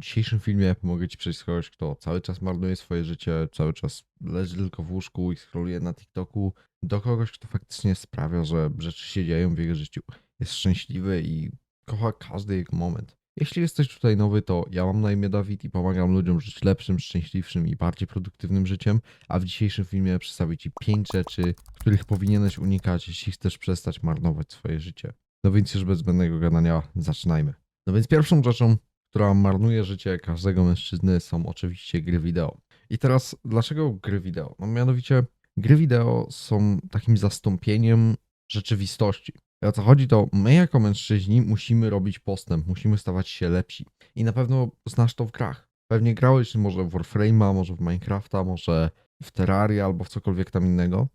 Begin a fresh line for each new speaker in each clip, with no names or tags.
W dzisiejszym filmie pomogę Ci przejść kogoś, kto cały czas marnuje swoje życie, cały czas leży tylko w łóżku i scrolluje na TikToku, do kogoś, kto faktycznie sprawia, że rzeczy się dzieją w jego życiu. Jest szczęśliwy i kocha każdy jego moment. Jeśli jesteś tutaj nowy, to ja mam na imię Dawid i pomagam ludziom żyć lepszym, szczęśliwszym i bardziej produktywnym życiem, a w dzisiejszym filmie przedstawię Ci 5 rzeczy, których powinieneś unikać, jeśli chcesz przestać marnować swoje życie. No więc już bez zbędnego gadania zaczynajmy. No więc pierwszą rzeczą, która marnuje życie każdego mężczyzny są oczywiście gry wideo. I teraz dlaczego gry wideo? No mianowicie gry wideo są takim zastąpieniem rzeczywistości. I o co chodzi, to my jako mężczyźni musimy robić postęp, musimy stawać się lepsi. I na pewno znasz to w grach. Pewnie grałeś może w Warframe'a, może w Minecrafta, może w Terraria albo w cokolwiek tam innego.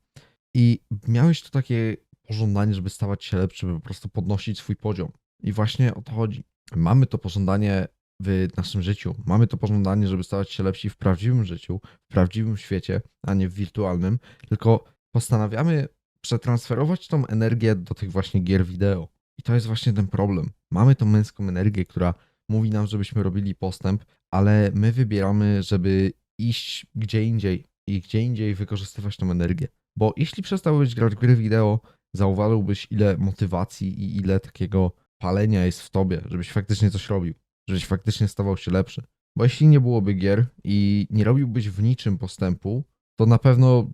I miałeś to takie pożądanie, żeby stawać się lepszy, żeby po prostu podnosić swój poziom. I właśnie o to chodzi. Mamy to pożądanie w naszym życiu. Mamy to pożądanie, żeby stawać się lepsi w prawdziwym życiu, w prawdziwym świecie, a nie w wirtualnym. Tylko postanawiamy przetransferować tą energię do tych właśnie gier wideo. I to jest właśnie ten problem. Mamy tą męską energię, która mówi nam, żebyśmy robili postęp, ale my wybieramy, żeby iść gdzie indziej i gdzie indziej wykorzystywać tą energię. Bo jeśli przestałbyś grać w gry wideo, zauważyłbyś, ile motywacji i ile takiego palenia jest w tobie, żebyś faktycznie coś robił, żebyś faktycznie stawał się lepszy. Bo jeśli nie byłoby gier i nie robiłbyś w niczym postępu, to na pewno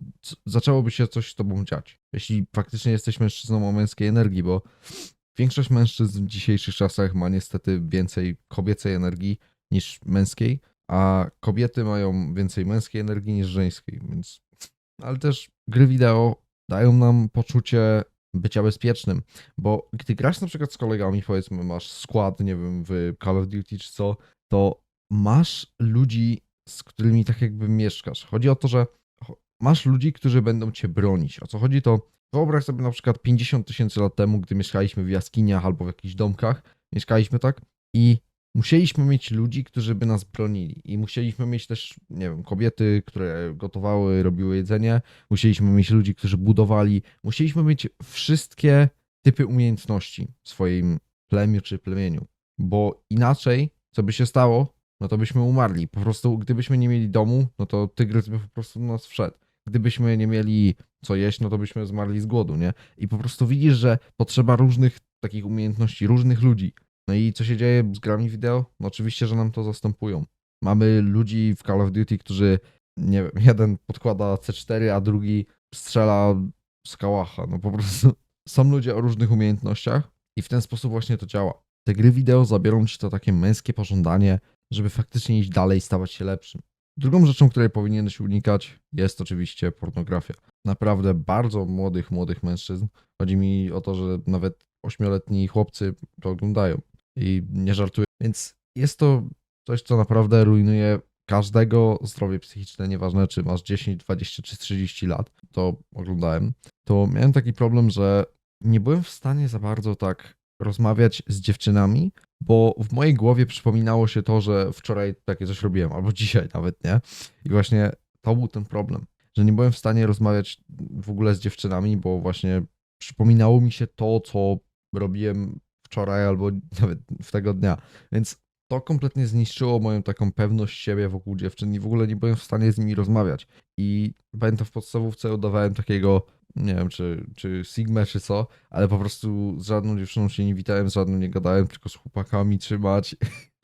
zaczęłoby się coś z tobą dziać. Jeśli faktycznie jesteś mężczyzną o męskiej energii, bo większość mężczyzn w dzisiejszych czasach ma niestety więcej kobiecej energii niż męskiej, a kobiety mają więcej męskiej energii niż żeńskiej, więc. Ale też gry wideo dają nam poczucie bycia bezpiecznym, bo gdy grasz na przykład z kolegami, powiedzmy, masz skład, nie wiem, w Call of Duty czy co, to masz ludzi, z którymi tak jakby mieszkasz. Chodzi o to, że masz ludzi, którzy będą cię bronić. O co chodzi to, wyobraź sobie na przykład 50 tysięcy lat temu, gdy mieszkaliśmy w jaskiniach albo w jakichś domkach, mieszkaliśmy tak i musieliśmy mieć ludzi, którzy by nas bronili i musieliśmy mieć też, nie wiem, kobiety, które gotowały, robiły jedzenie, musieliśmy mieć ludzi, którzy budowali, musieliśmy mieć wszystkie typy umiejętności w swoim plemiu czy plemieniu, bo inaczej, co by się stało, no to byśmy umarli. Po prostu, gdybyśmy nie mieli domu, no to tygrys by po prostu do nas wszedł. Gdybyśmy nie mieli co jeść, no to byśmy zmarli z głodu, nie? I po prostu widzisz, że potrzeba różnych takich umiejętności, różnych ludzi. No i co się dzieje z grami wideo? No oczywiście, że nam to zastępują. Mamy ludzi w Call of Duty, którzy, nie wiem, jeden podkłada C4, a drugi strzela z kałacha. No po prostu są ludzie o różnych umiejętnościach i w ten sposób właśnie to działa. Te gry wideo zabiorą ci to takie męskie pożądanie, żeby faktycznie iść dalej i stawać się lepszym. Drugą rzeczą, której powinieneś unikać, jest oczywiście pornografia. Naprawdę bardzo młodych, młodych mężczyzn. Chodzi mi o to, że nawet ośmioletni chłopcy to oglądają i nie żartuję. Więc jest to coś, co naprawdę rujnuje każdego zdrowie psychiczne, nieważne czy masz 10, 20 czy 30 lat, to oglądałem, to miałem taki problem, że nie byłem w stanie za bardzo tak rozmawiać z dziewczynami, bo w mojej głowie przypominało się to, że wczoraj takie coś robiłem, albo dzisiaj nawet, nie? I właśnie to był ten problem, że nie byłem w stanie rozmawiać w ogóle z dziewczynami, bo właśnie przypominało mi się to, co robiłem wczoraj albo nawet w tego dnia. Więc to kompletnie zniszczyło moją taką pewność siebie wokół dziewczyn i w ogóle nie byłem w stanie z nimi rozmawiać. I pamiętam w podstawówce udawałem takiego, nie wiem czy, czy Sigmę czy co, ale po prostu z żadną dziewczyną się nie witałem, z żadną nie gadałem, tylko z chłopakami trzymać.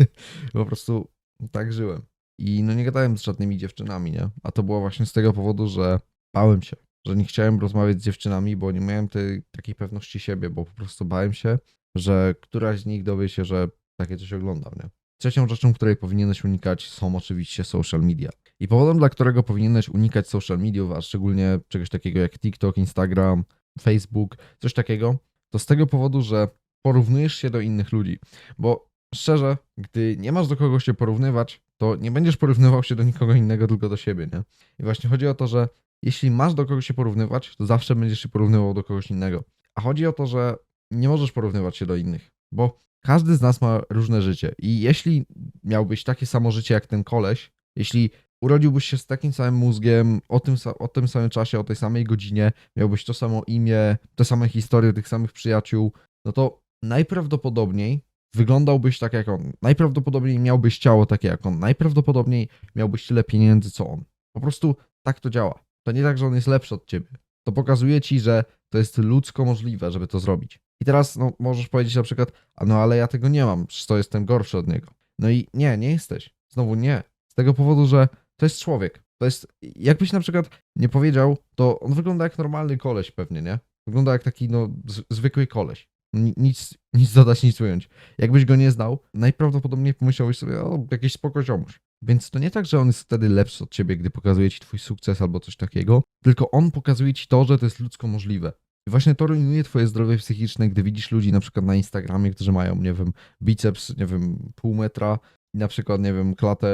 po prostu tak żyłem. I no nie gadałem z żadnymi dziewczynami, nie? A to było właśnie z tego powodu, że bałem się, że nie chciałem rozmawiać z dziewczynami, bo nie miałem tej takiej pewności siebie, bo po prostu bałem się, że któraś z nich dowie się, że takie coś oglądam, nie? Trzecią rzeczą, której powinieneś unikać są oczywiście social media. I powodem, dla którego powinieneś unikać social mediów, a szczególnie czegoś takiego jak TikTok, Instagram, Facebook, coś takiego, to z tego powodu, że porównujesz się do innych ludzi. Bo szczerze, gdy nie masz do kogo się porównywać, to nie będziesz porównywał się do nikogo innego, tylko do siebie, nie? I właśnie chodzi o to, że jeśli masz do kogo się porównywać, to zawsze będziesz się porównywał do kogoś innego. A chodzi o to, że nie możesz porównywać się do innych, bo każdy z nas ma różne życie. I jeśli miałbyś takie samo życie jak ten koleś, jeśli urodziłbyś się z takim samym mózgiem, o tym, o tym samym czasie, o tej samej godzinie, miałbyś to samo imię, te same historie, tych samych przyjaciół, no to najprawdopodobniej wyglądałbyś tak jak on. Najprawdopodobniej miałbyś ciało takie jak on. Najprawdopodobniej miałbyś tyle pieniędzy co on. Po prostu tak to działa. To nie tak, że on jest lepszy od ciebie. To pokazuje ci, że to jest ludzko możliwe, żeby to zrobić. I teraz no, możesz powiedzieć na przykład, no ale ja tego nie mam, przecież to jestem gorszy od niego. No i nie, nie jesteś. Znowu nie. Z tego powodu, że to jest człowiek. To jest, jakbyś na przykład nie powiedział, to on wygląda jak normalny koleś pewnie, nie? Wygląda jak taki, no, zwykły koleś. Ni- Nic, nic dodać, nic ująć. Jakbyś go nie znał, najprawdopodobniej pomyślałbyś sobie, o, jakiś spoko ziomuś. Więc to nie tak, że on jest wtedy lepszy od ciebie, gdy pokazuje ci twój sukces albo coś takiego, tylko on pokazuje ci to, że to jest ludzko możliwe. I właśnie to rujnuje twoje zdrowie psychiczne, gdy widzisz ludzi na przykład na Instagramie, którzy mają, nie wiem, biceps, nie wiem, pół metra i na przykład, nie wiem, klatę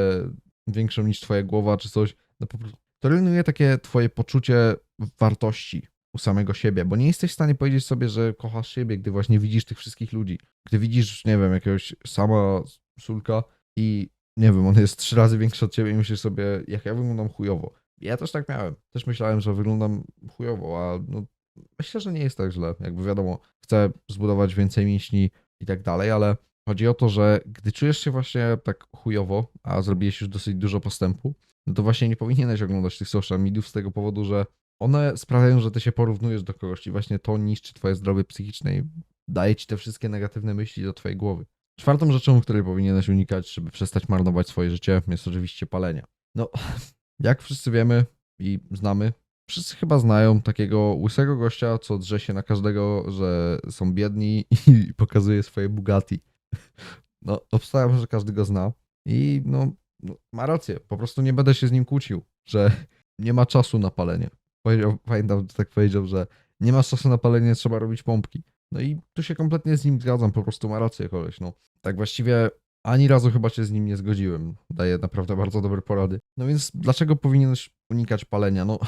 większą niż twoja głowa czy coś. No po prostu to rujnuje takie twoje poczucie wartości u samego siebie, bo nie jesteś w stanie powiedzieć sobie, że kochasz siebie, gdy właśnie widzisz tych wszystkich ludzi. Gdy widzisz, nie wiem, jakiegoś sama sulka i nie wiem, on jest trzy razy większy od ciebie i myślisz sobie, jak ja wyglądam chujowo. Ja też tak miałem. Też myślałem, że wyglądam chujowo, a no, myślę, że nie jest tak źle. Jakby wiadomo, chcę zbudować więcej mięśni i tak dalej, ale chodzi o to, że gdy czujesz się właśnie tak chujowo, a zrobiłeś już dosyć dużo postępu, no to właśnie nie powinieneś oglądać tych social mediów z tego powodu, że one sprawiają, że ty się porównujesz do kogoś i właśnie to niszczy twoje zdrowie psychiczne i daje ci te wszystkie negatywne myśli do twojej głowy. Czwartą rzeczą, której powinieneś unikać, żeby przestać marnować swoje życie, jest oczywiście palenie. No, jak wszyscy wiemy i znamy, wszyscy chyba znają takiego łysego gościa, co drze się na każdego, że są biedni i pokazuje swoje Bugatti. No, obstawiam, że każdy go zna i no, no, ma rację, po prostu nie będę się z nim kłócił, że nie ma czasu na palenie. Powiedział, pamiętam, że tak powiedział, że nie ma czasu na palenie, trzeba robić pompki. No i tu się kompletnie z nim zgadzam, po prostu ma rację koleś, no. Tak właściwie ani razu chyba się z nim nie zgodziłem. Daje naprawdę bardzo dobre porady. No więc dlaczego powinieneś unikać palenia? No,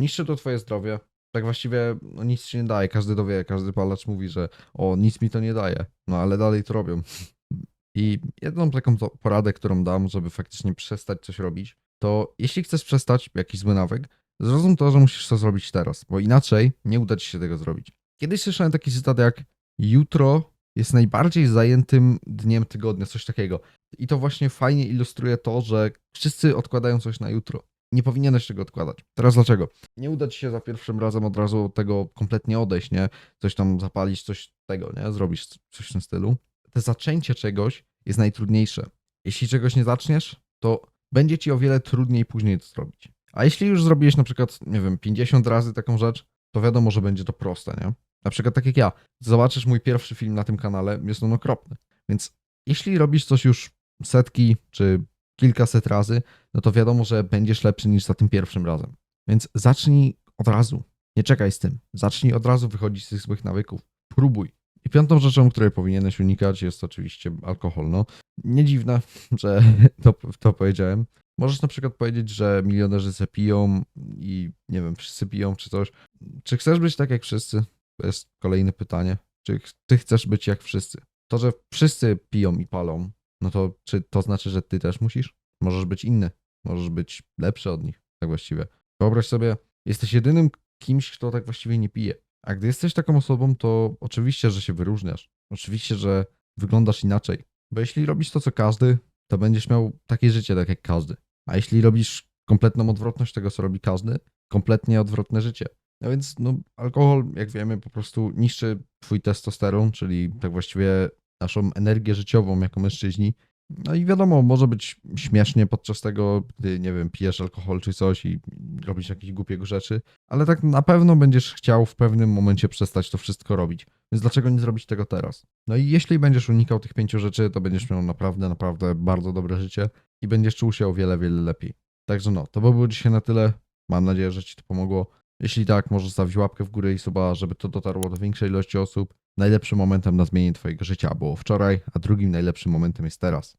niszczy to twoje zdrowie. Tak właściwie no, nic ci nie daje. Każdy to wie, każdy palacz mówi, że o, nic mi to nie daje. No ale dalej to robią. I jedną taką poradę, którą dam, żeby faktycznie przestać coś robić, to jeśli chcesz przestać jakiś zły nawyk, zrozum to, że musisz to zrobić teraz, bo inaczej nie uda ci się tego zrobić. Kiedyś słyszałem taki cytat jak jutro jest najbardziej zajętym dniem tygodnia, coś takiego. I to właśnie fajnie ilustruje to, że wszyscy odkładają coś na jutro. Nie powinieneś tego odkładać. Teraz dlaczego? Nie uda ci się za pierwszym razem od razu tego kompletnie odejść, nie? Coś tam zapalić, coś tego, nie? Zrobić coś w tym stylu. To zaczęcie czegoś jest najtrudniejsze. Jeśli czegoś nie zaczniesz, to będzie ci o wiele trudniej później to zrobić. A jeśli już zrobiłeś na przykład, nie wiem, 50 razy taką rzecz, to wiadomo, że będzie to proste, nie? Na przykład tak jak ja. Zobaczysz mój pierwszy film na tym kanale, jest on okropny. Więc jeśli robisz coś już setki czy kilkaset razy, no to wiadomo, że będziesz lepszy niż za tym pierwszym razem. Więc zacznij od razu. Nie czekaj z tym. Zacznij od razu wychodzić z tych złych nawyków. Próbuj. I piątą rzeczą, której powinieneś unikać, jest oczywiście alkohol. No, nie dziwne, że to, to powiedziałem. Możesz na przykład powiedzieć, że milionerzy se piją i nie wiem, wszyscy piją czy coś. Czy chcesz być tak jak wszyscy? To jest kolejne pytanie. Czy ty chcesz być jak wszyscy? To, że wszyscy piją i palą, no to czy to znaczy, że ty też musisz? Możesz być inny. Możesz być lepszy od nich, tak właściwie. Wyobraź sobie, jesteś jedynym kimś, kto tak właściwie nie pije. A gdy jesteś taką osobą, to oczywiście, że się wyróżniasz. Oczywiście, że wyglądasz inaczej. Bo jeśli robisz to, co każdy, to będziesz miał takie życie, tak jak każdy. A jeśli robisz kompletną odwrotność tego, co robi każdy, kompletnie odwrotne życie. No więc no, alkohol, jak wiemy, po prostu niszczy twój testosteron, czyli tak właściwie naszą energię życiową jako mężczyźni. No i wiadomo, może być śmiesznie podczas tego, gdy, nie wiem, pijesz alkohol czy coś i robisz jakieś głupiego rzeczy, ale tak na pewno będziesz chciał w pewnym momencie przestać to wszystko robić. Więc dlaczego nie zrobić tego teraz? No i jeśli będziesz unikał tych pięciu rzeczy, to będziesz miał naprawdę, naprawdę bardzo dobre życie i będziesz czuł się o wiele, wiele lepiej. Także no, to by było dzisiaj na tyle. Mam nadzieję, że Ci to pomogło. Jeśli tak, możesz zostawić łapkę w górę i suba, żeby to dotarło do większej ilości osób. Najlepszym momentem na zmienienie Twojego życia było wczoraj, a drugim najlepszym momentem jest teraz.